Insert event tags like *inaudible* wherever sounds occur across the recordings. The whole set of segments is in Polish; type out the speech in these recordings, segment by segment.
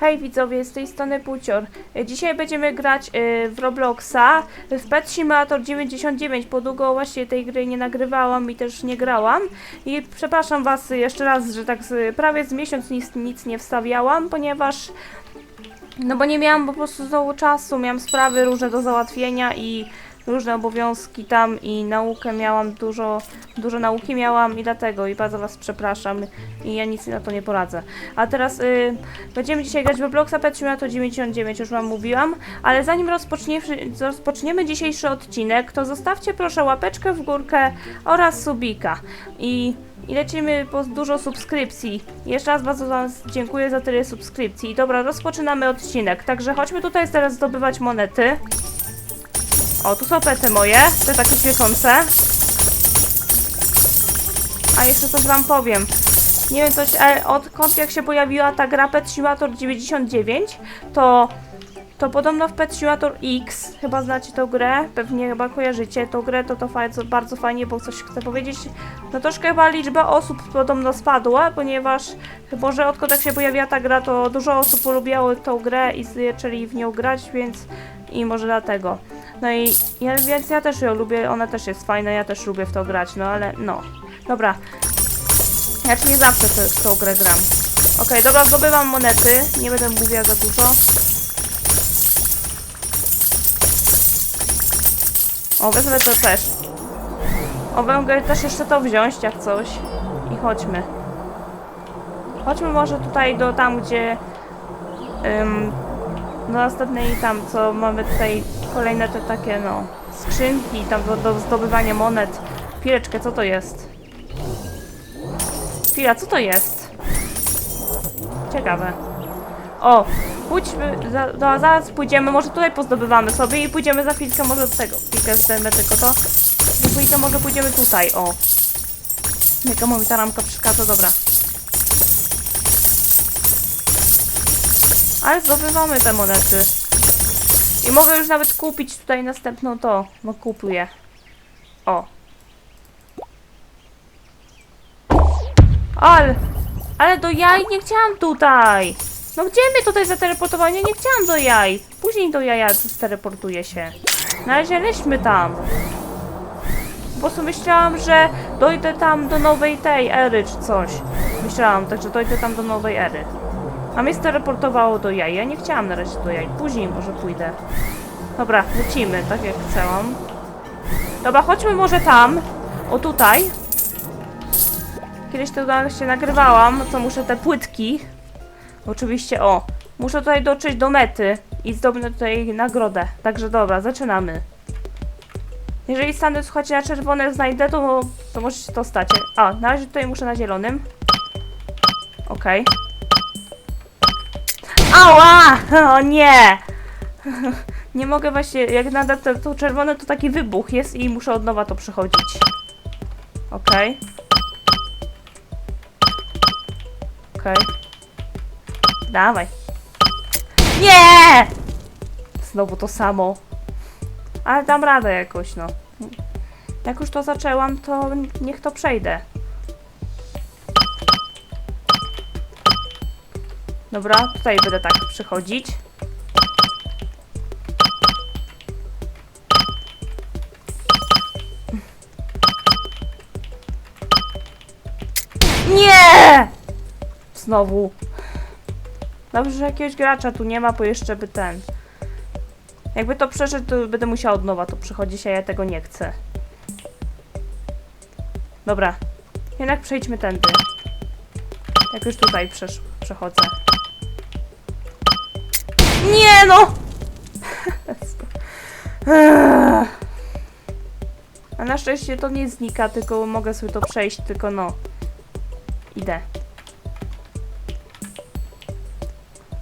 Hej widzowie, z tej strony Pucior. E, Dzisiaj będziemy grać e, w Robloxa w Pet Simulator 99. Po długo właśnie tej gry nie nagrywałam i też nie grałam. I przepraszam was jeszcze raz, że tak prawie z miesiąc nic, nic nie wstawiałam, ponieważ no bo nie miałam po prostu znowu czasu, miałam sprawy różne do załatwienia i różne obowiązki tam i naukę miałam, dużo, dużo nauki miałam i dlatego i bardzo was przepraszam i ja nic na to nie poradzę. A teraz y, będziemy dzisiaj grać w Robloxa Pet Simulator 99, już wam mówiłam, ale zanim rozpocznie, rozpoczniemy dzisiejszy odcinek, to zostawcie proszę łapeczkę w górkę oraz subika i i lecimy po dużo subskrypcji. Jeszcze raz bardzo wam dziękuję za tyle subskrypcji. Dobra, rozpoczynamy odcinek. Także chodźmy tutaj teraz zdobywać monety. O, tu są pety moje, te takie świecące. A jeszcze coś wam powiem. Nie wiem coś, ale odkąd jak się pojawiła ta gra Pet Simulator 99, to to podobno w Pet Simulator X, chyba znacie tą grę, pewnie chyba kojarzycie tą grę, to to fa- bardzo fajnie, bo coś chcę powiedzieć. No troszkę chyba liczba osób podobno spadła, ponieważ chyba, że odkąd jak się pojawiła ta gra, to dużo osób polubiało tą grę i zaczęli w nią grać, więc i może dlatego. No i ja, więc ja też ją lubię, ona też jest fajna, ja też lubię w to grać, no ale no. Dobra. Ja nie zawsze te, w tą grę gram. Okej, dobra, zdobywam monety, nie będę mówiła za dużo. O, wezmę to też. O, mogę też jeszcze to wziąć, jak coś. I chodźmy. Chodźmy może tutaj do tam, gdzie... Ym, do następnej tam, co mamy tutaj kolejne te takie, no, skrzynki, tam do, do zdobywania monet. Chwileczkę, co to jest? Chwila, co to jest? Ciekawe. O, pójdźmy, za, no, zaraz pójdziemy, może tutaj pozdobywamy sobie i pójdziemy za chwilkę może do tego. Chwilkę zdejmę tylko to. Chwilkę może pójdziemy tutaj, o. Jaka mi ta ramka przeszkadza, dobra. Ale zdobywamy te monety. I mogę już nawet kupić tutaj następną to. No kupuję. O. Ale, ale do jaj nie chciałam tutaj. No gdzie mnie tutaj zateleportowanie? Nie chciałam do jaj. Później do jaja teleportuje się. Na razie tam. Po prostu myślałam, że dojdę tam do nowej tej ery czy coś. Myślałam, także dojdę tam do nowej ery. A mnie teleportowało do jaj. Ja nie chciałam na razie do jaj. Później może pójdę. Dobra, lecimy, tak jak chciałam. Dobra, chodźmy może tam. O tutaj. Kiedyś to się nagrywałam, co muszę te płytki. Oczywiście, o. Muszę tutaj dotrzeć do mety i zdobędę tutaj nagrodę. Także dobra, zaczynamy. Jeżeli stanę, słuchajcie, na czerwone znajdę, to, to to stać. A, na razie tutaj muszę na zielonym. Okej. Ała! O nie! *laughs* Nie mogę właśnie, jak nada to, to czerwone, to taki wybuch jest i muszę od nowa to przechodzić. Okej. Okej. Dawaj. Nie! Znowu to samo. Ale dam radę jakoś, no. Jak już to zaczęłam, to niech to przejdę. Dobra, tutaj będę tak przychodzić. Nie! Znowu. Dobrze, że jakiegoś gracza tu nie ma, bo jeszcze by ten. Jakby to przeszedł, to będę musiała od nowa to przychodzić, a ja tego nie chcę. Dobra. Jednak przejdźmy tędy. Jak już tutaj przesz przechodzę. Nie no! A na szczęście to nie znika, tylko mogę sobie to przejść, tylko no. Idę.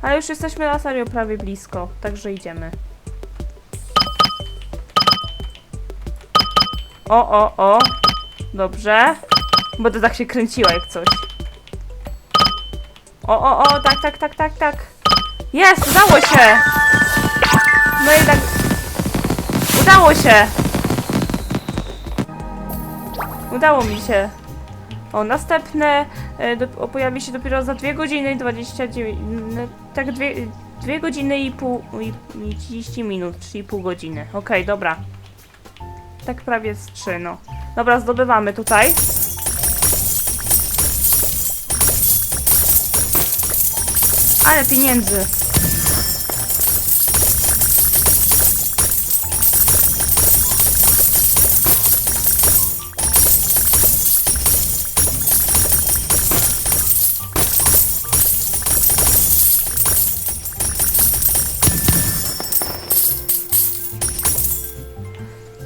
Ale już jesteśmy na serio prawie blisko, także idziemy. O, o, o. Dobrze. Będę tak się kręciła jak coś. O, o, o, tak, tak, tak, tak, tak. Jest, udało się! No tak... Udało się! Udało mi się. O, następne e, do, pojawi się dopiero za 2 godziny i 29... n- tak dwie, dwie godziny i pół, i, i 30 minut, czyli pół godziny. Okej, dobra. Tak prawie z trzy, no. Dobra, zdobywamy tutaj. Ale pieniędzy.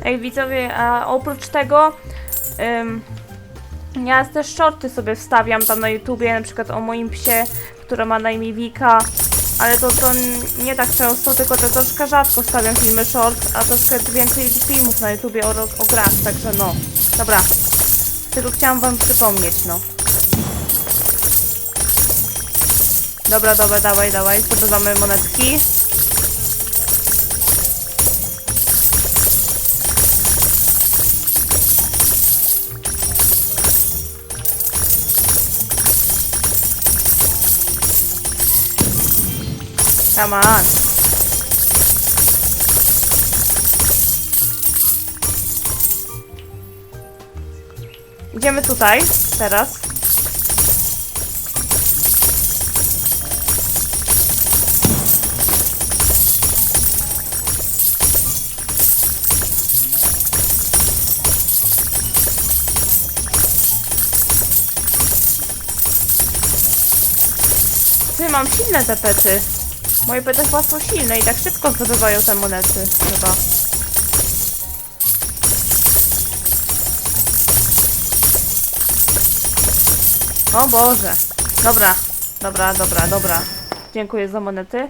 Ej, widzowie, a oprócz tego ym, ja też shorty sobie wstawiam tam na YouTubie, na przykład o moim psie, który ma na imię Wika, ale to, to nie tak często, tylko to troszkę rzadko wstawiam filmy short, a troszkę więcej filmów na YouTubie o, o grach, także no, dobra. Tylko chciałam wam przypomnieć, no. Dobra, dobra, dawaj, dawaj, zdobywamy monetki. Come on. Idziemy tutaj, teraz. Ty, mam silne te pety. Moje pety chyba są silne i tak szybko zdobywają te monety, chyba. O Boże. Dobra, dobra, dobra, dobra. Dziękuję za monety.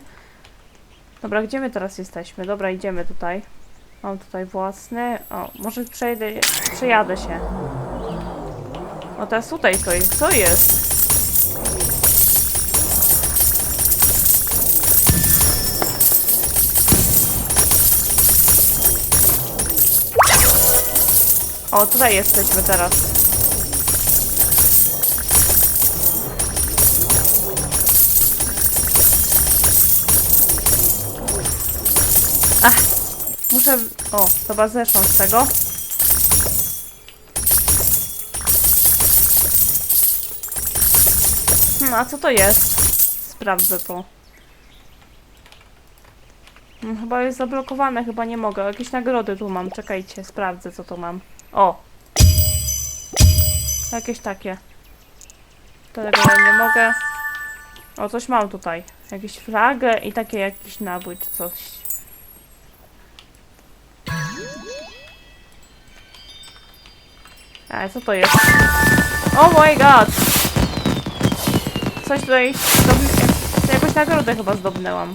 Dobra, gdzie my teraz jesteśmy? Dobra, idziemy tutaj. Mam tutaj własny. O, może przejdę, przejadę się. O, teraz tutaj. Co jest? O, tutaj jesteśmy teraz. Ach, muszę... O, chyba zeszłam z tego. Hmm, a co to jest? Sprawdzę to. Hmm, Chyba jest zablokowane, chyba nie mogę. Jakieś nagrody tu mam, czekajcie, sprawdzę co tu mam. O! Jakieś takie. Tego nie mogę. O, coś mam tutaj. Jakieś flagę i takie jakiś nabój czy coś. Ale co to jest? Oh my god! Coś tutaj... Zdobny... Jakąś nagrodę chyba zdobnęłam.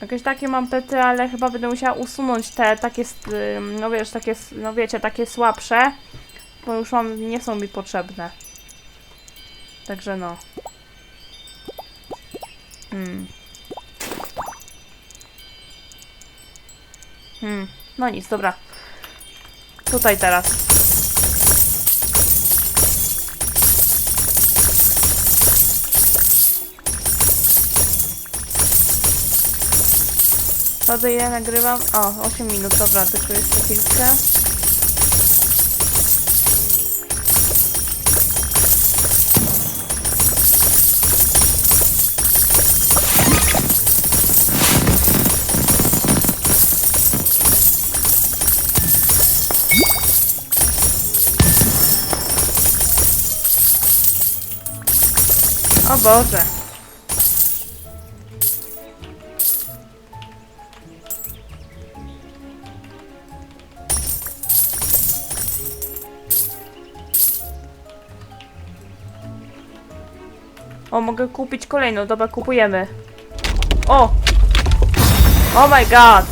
Jakieś takie mam pety, ale chyba będę musiała usunąć te takie, no wiesz, takie, no wiecie, takie słabsze, bo już mam, nie są mi potrzebne. Także no. Hmm. Hmm, no nic, dobra. Tutaj teraz. Wtedy ile nagrywam? O, 8 minut, dobra, tylko jeszcze chwilkę. O Boże. Mogę kupić kolejną. Dobra, kupujemy. O! Oh my god!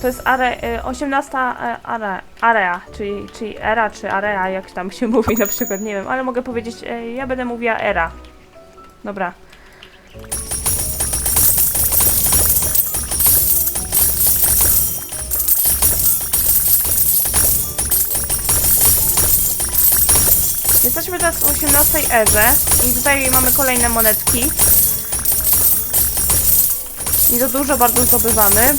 To jest are, y, 18 e, are, area, czyli, czyli era, czy area, jak tam się *laughs* mówi na przykład, nie wiem, ale mogę powiedzieć, e, ja będę mówiła era. Dobra. Jesteśmy teraz w 18 erze i tutaj mamy kolejne monetki. I to dużo bardzo zdobywamy.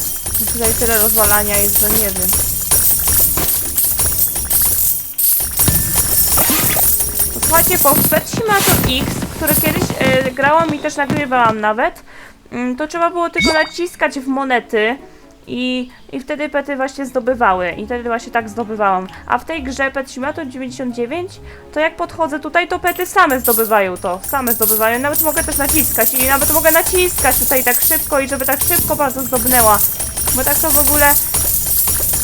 Tutaj tyle rozwalania jest, że nie wiem. Słuchajcie, po Pet Simulator X, które kiedyś e, grałam i też nagrywałam nawet, mm, to trzeba było tylko naciskać w monety i, i wtedy pety właśnie zdobywały. I wtedy właśnie tak zdobywałam. A w tej grze Pet Simulator 99, to jak podchodzę tutaj, to pety same zdobywają to. Same zdobywają. Nawet mogę też naciskać i nawet mogę naciskać tutaj tak szybko i żeby tak szybko bardzo zdobnęła. Bo tak to w ogóle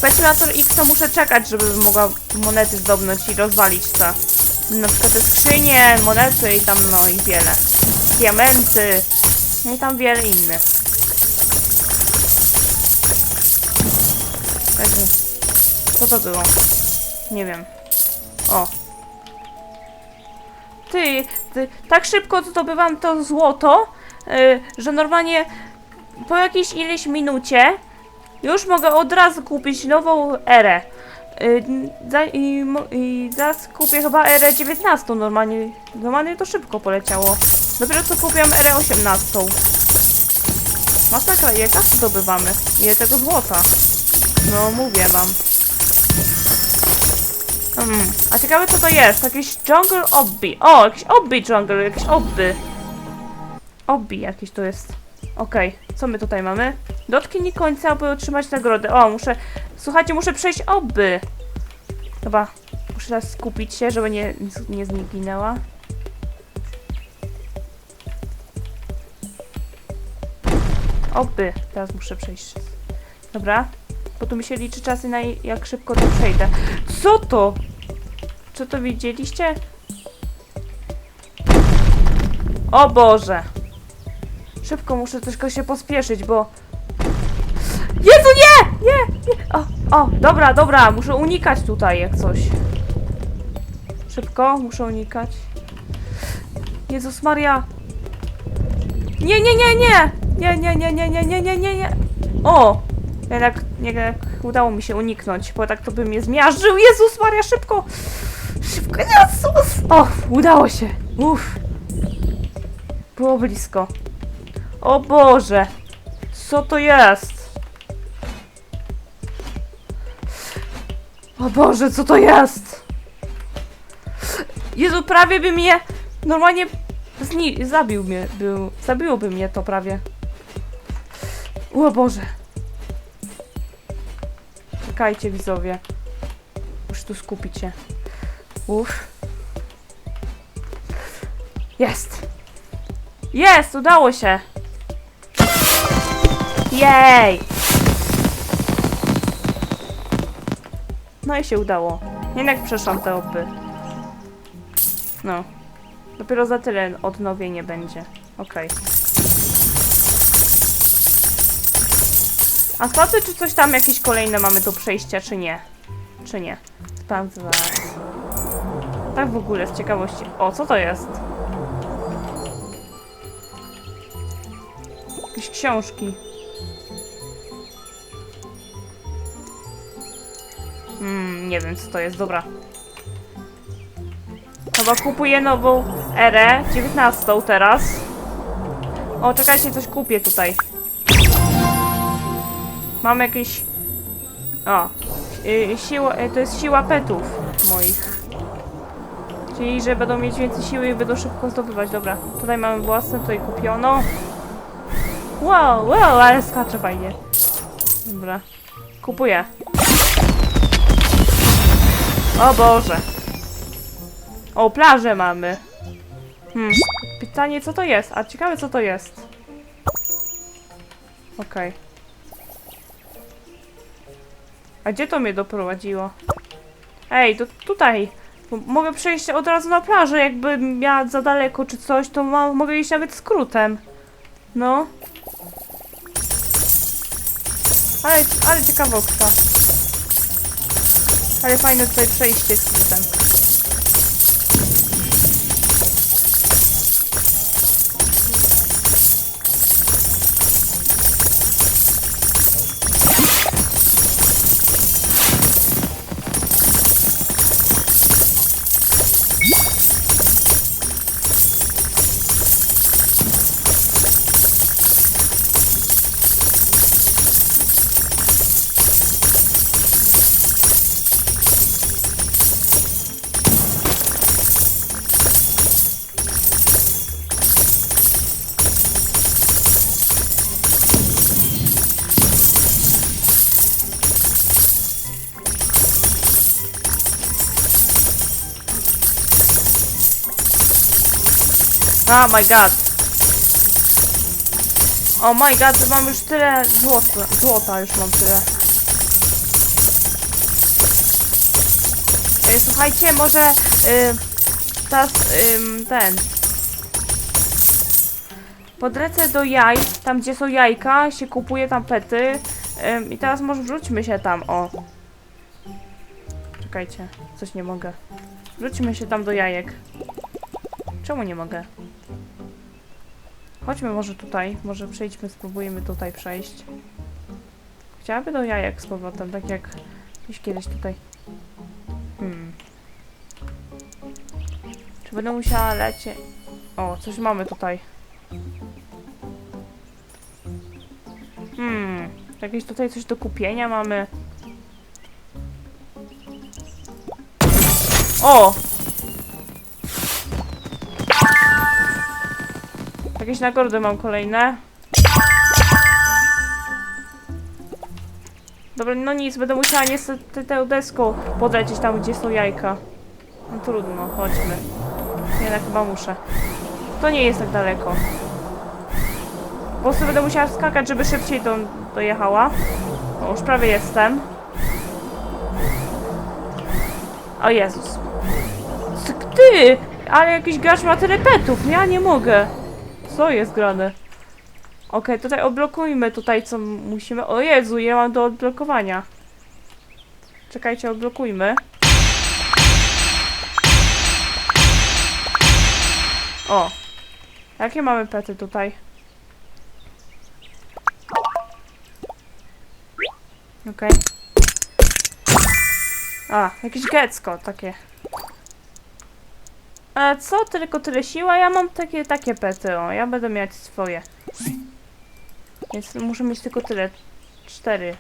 Pet Simulator X to muszę czekać, żeby mogła monety zdobnąć i rozwalić to. Na przykład te skrzynie, monety i tam no i wiele. Diamenty. No i tam wiele innych. Co to było? Nie wiem. O. Ty, ty tak szybko zdobywam to złoto, y, że normalnie po jakiejś ileś minucie już mogę od razu kupić nową erę. Y, za, i, I zaraz kupię chyba erę 19 normalnie. Normalnie to szybko poleciało. Dopiero co kupiłam erę 18. Masakra, ile kasy zdobywamy? Ile tego złota? No, mówię wam. Hmm. A ciekawe co to jest? Jakieś jungle obby. O, jakiś obby jungle, jakieś obby. Obby jakieś to jest. Okej, co my tutaj mamy? Dotknij końca, aby otrzymać nagrodę. O, muszę... Słuchajcie, muszę przejść obby. Chyba muszę teraz skupić się, żeby nie, nie zginęła. Oby. Teraz muszę przejść. Dobra. Bo tu mi się liczy czasy na jak szybko to przejdę. Co to? Co to widzieliście? O Boże! Szybko muszę troszkę się pospieszyć, bo... Jezu, nie! Nie! nie. O, o, dobra, dobra, muszę unikać tutaj jak coś. Szybko, muszę unikać. Jezus Maria! Nie, nie, nie, nie! Nie, nie, nie, nie, nie, nie, nie, nie, nie! O! Jednak, jednak udało mi się uniknąć, bo tak to by mnie zmiażdżył. Jezus Maria, szybko! Szybko, Jezus! O, udało się! Uff. Było blisko. O Boże! Co to jest? O Boże, co to jest? Jezu, prawie by mnie normalnie zni- zabił mnie, był, zabiłoby mnie to prawie. O Boże. Czekajcie widzowie. Muszę tu skupić się. Uff. Jest! Jest! Udało się! Jej! No i się udało. Jednak przeszłam te opy. No. Dopiero za tyle odnowienie będzie. Okej. A sprawdzę, czy coś tam jakieś kolejne mamy do przejścia, czy nie. Czy nie. Sprawdzę. Tak w ogóle, z ciekawości. O, co to jest? Jakieś książki. Hmm, nie wiem co to jest, dobra. Chyba kupuję nową erę, 19 teraz. O, czekajcie, coś kupię tutaj. Mam jakieś... O, yy, siła, yy, to jest siła petów moich. Czyli, że będą mieć więcej siły i będą szybko zdobywać. Dobra, tutaj mamy własne, tutaj kupiono. Wow, wow, ale skacze fajnie. Dobra, kupuję. O Boże. O, plażę mamy. Hmm, pytanie co to jest? A ciekawe co to jest. Okej. A gdzie to mnie doprowadziło? Ej, to tutaj. Mogę przejść od razu na plażę, jakbym miała za daleko czy coś, to ma, mogę iść nawet skrótem. No. Ale, ale ciekawostka. Ale fajne tutaj przejście skrótem. Oh my god. Oh my god, mam już tyle złota. Złota już mam tyle. Ej, słuchajcie, może y, teraz ym, ten. Podlecę do jaj, tam gdzie są jajka, się kupuje tam pety. I teraz może wróćmy się tam, o. Czekajcie, coś nie mogę. Wróćmy się tam do jajek. Czemu nie mogę? Chodźmy może tutaj, może przejdźmy, spróbujemy tutaj przejść. Chciałaby do jajek z powrotem, tak jak gdzieś kiedyś tutaj. Hmm. Czy będę musiała lecieć? O, coś mamy tutaj. Hmm. Jakieś tutaj coś do kupienia mamy. O! Jakieś nagrody mam kolejne. Dobra, no nic, będę musiała niestety tę deską podlecieć tam, gdzie są jajka. No trudno, chodźmy. Jednak chyba muszę. To nie jest tak daleko. Po prostu będę musiała skakać, żeby szybciej do, dojechała. O, już prawie jestem. O Jezus. Ty! Ale jakiś gracz ma tyle petów, ja nie mogę. Co jest grane? Okej, tutaj odblokujmy tutaj, co musimy... O Jezu, ja mam do odblokowania. Czekajcie, odblokujmy. O! Jakie mamy pety tutaj? Okej. A, jakieś gecko takie. A co? Tylko tyle siła? Ja mam takie, takie pety, o. Ja będę mieć swoje. Więc muszę mieć tylko tyle. Cztery.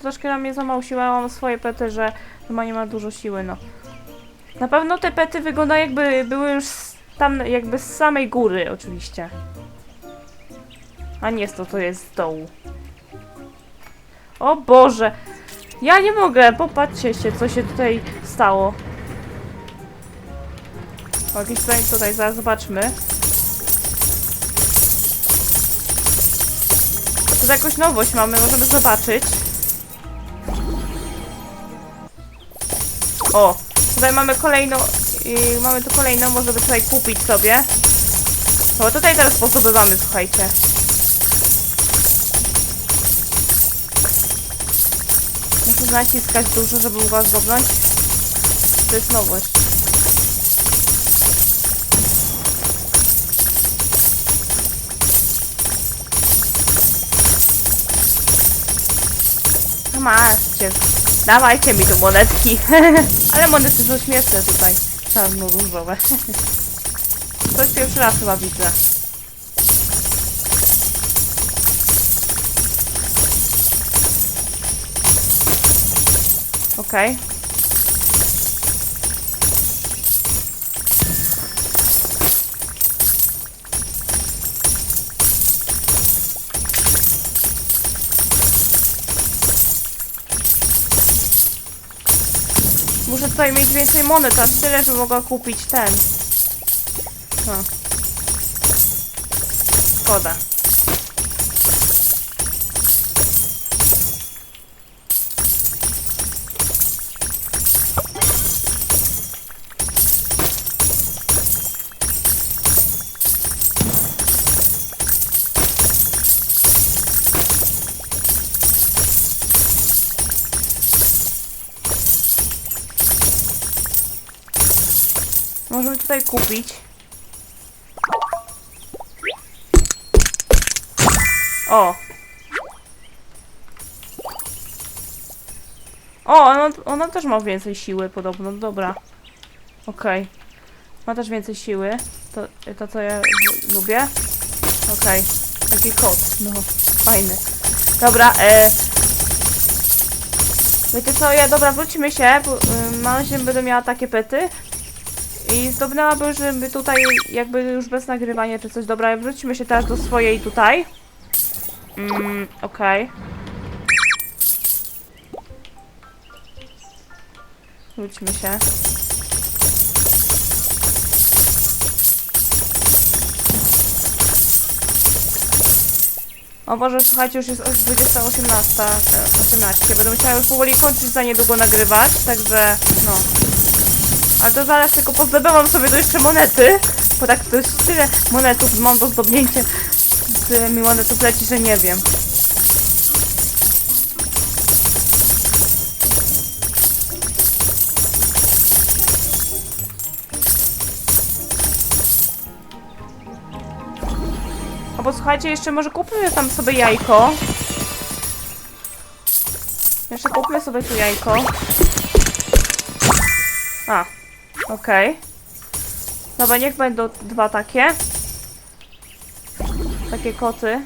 Troszkę na mnie za mało mam swoje pety, że chyba nie ma dużo siły, no. Na pewno te pety wyglądają jakby były już z- tam jakby z samej góry, oczywiście. A nie to, to jest z dołu. O Boże! Ja nie mogę! Popatrzcie się, co się tutaj stało. O, jakiś plan tutaj, zaraz zobaczmy. To jakąś nowość mamy, możemy zobaczyć. O, tutaj mamy kolejną, mamy tu kolejną, możemy tutaj kupić sobie. O, tutaj teraz sposoby mamy, słuchajcie. Naciskać dużo, żeby mogła zdobnąć. To jest nowość. No macie. Dawajcie mi tu monetki. *laughs* Ale monety są śmieszne tutaj. Czarno-różowe. *laughs* Coś pierwszy raz chyba widzę. Okej. Muszę tutaj mieć więcej monet, aż tyle, że mogła kupić ten. No. Szkoda. Możemy tutaj kupić. O! O, ona, ona też ma więcej siły podobno, dobra. Okej. Ma też więcej siły. To, to co ja lubię. Okej. Taki kot, no. Fajny. Dobra, e... Wiecie co, ja, dobra, wróćmy się, bo y, mam nadzieję, że będę miała takie pety. I zdobnęłabym, żeby tutaj jakby już bez nagrywania czy coś. Dobra, wróćmy się teraz do swojej tutaj. Mm, okej. Okay. Wróćmy się. O Boże, słuchajcie, już jest 20, 18, 18. Będę musiała już powoli kończyć za niedługo nagrywać, także no. Ale to zaraz tylko pozdobywam sobie tu jeszcze monety, bo tak to jest tyle monetów mam do zdobnięcia. Tyle mi monetów leci, że nie wiem. A bo słuchajcie, jeszcze może kupmy tam sobie jajko. Jeszcze kupmy sobie tu jajko. A, okej. Dobra, niech będą dwa takie. Takie koty.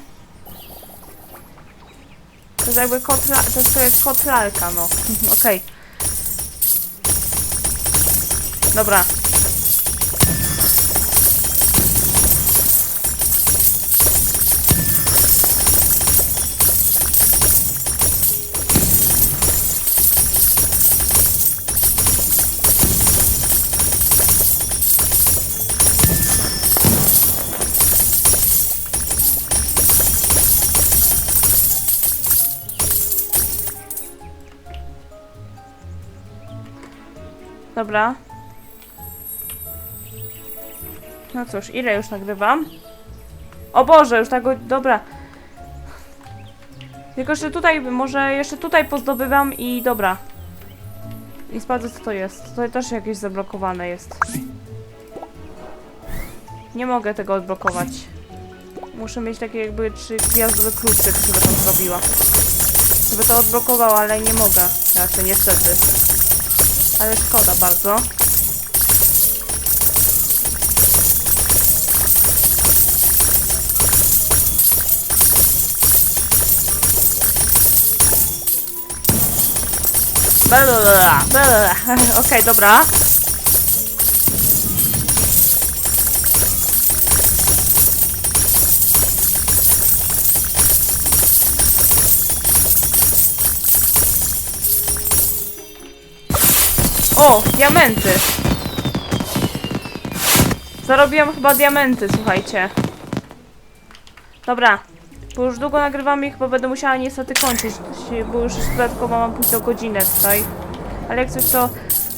To jest jakby kot, la- to jest, lalka, no. *laughs* Okej. Dobra. Dobra. No cóż, ile już nagrywam? O Boże, już tak... Dobra. Tylko jeszcze tutaj, może jeszcze tutaj pozdobywam i dobra. I sprawdzę co to jest. Tutaj też jakieś zablokowane jest. Nie mogę tego odblokować. Muszę mieć takie jakby trzy gwiazdowe klucze, żeby to zrobiła. Żeby to odblokował, ale nie mogę. Raczej niestety. Ale szkoda bardzo. *laughs* Okej, dobra. O, diamenty. Zarobiłam chyba diamenty, słuchajcie. Dobra. Bo już długo nagrywam i chyba będę musiała niestety kończyć, bo już dodatkowo mam pójść do godzinę tutaj. Ale jak coś to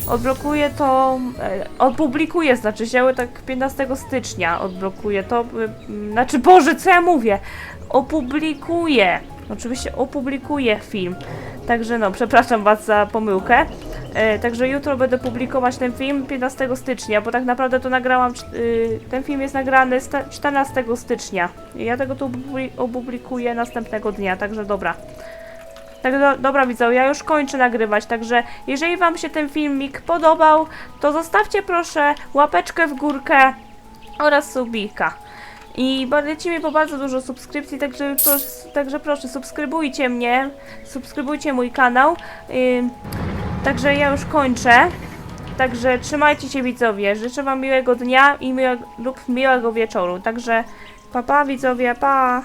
odblokuję, to... E, znaczy się, tak 15 stycznia odblokuję to. E, znaczy, Boże, co ja mówię? Opublikuję. Oczywiście opublikuję film. Także no, przepraszam Was za pomyłkę. E, także jutro będę publikować ten film 15 stycznia, bo tak naprawdę to nagrałam. y, ten film jest nagrany sta- 14 stycznia. Ja tego tu opubli- opublikuję następnego dnia, także dobra. Tak, do, dobra widzowie, ja już kończę nagrywać, także jeżeli Wam się ten filmik podobał, to zostawcie proszę łapeczkę w górkę oraz subika. I lecimy po bardzo dużo subskrypcji, także proszę, także proszę subskrybujcie mnie, subskrybujcie mój kanał. Ym, Także ja już kończę. Także trzymajcie się widzowie. Życzę wam miłego dnia i miłego, lub miłego wieczoru. Także pa pa widzowie, pa!